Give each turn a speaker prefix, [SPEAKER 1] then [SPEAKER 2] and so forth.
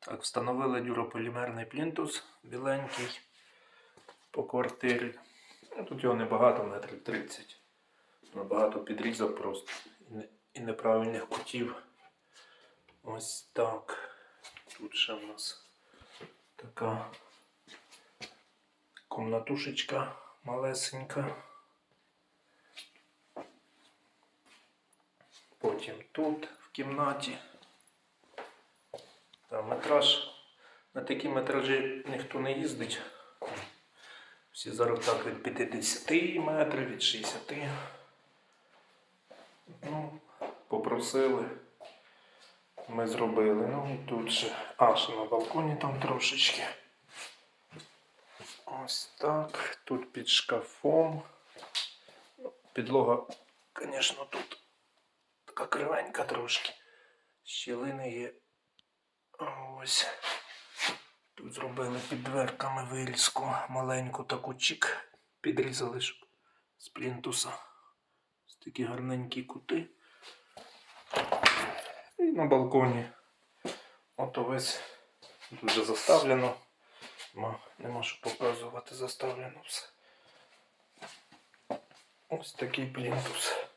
[SPEAKER 1] Так, встановили дюрополімерний плінтус біленький по квартирі. Ну, тут його небагато, метрів 30. Набагато підрізав просто і неправильних кутів. Ось так. Тут ще в нас така комнатушечка малесенька. Потім тут, в кімнаті. Метраж. На такі метражі ніхто не їздить. Всі зараз так від 50 метрів, від 60. Ну, попросили. Ми зробили. Ну і тут ще. А, ще на балконі там трошечки. Ось так. Тут під шкафом. Ну, Підлога, звісно, тут така кривенька трошки. Щілини є. Ось. Тут зробили під дверками вирізку маленьку таку чик. Підрізали, щоб з плінтуса. Ось такі гарненькі кути. І на балконі. Ото весь тут вже заставлено. Нема, нема що показувати, заставлено все. Ось такий плінтус.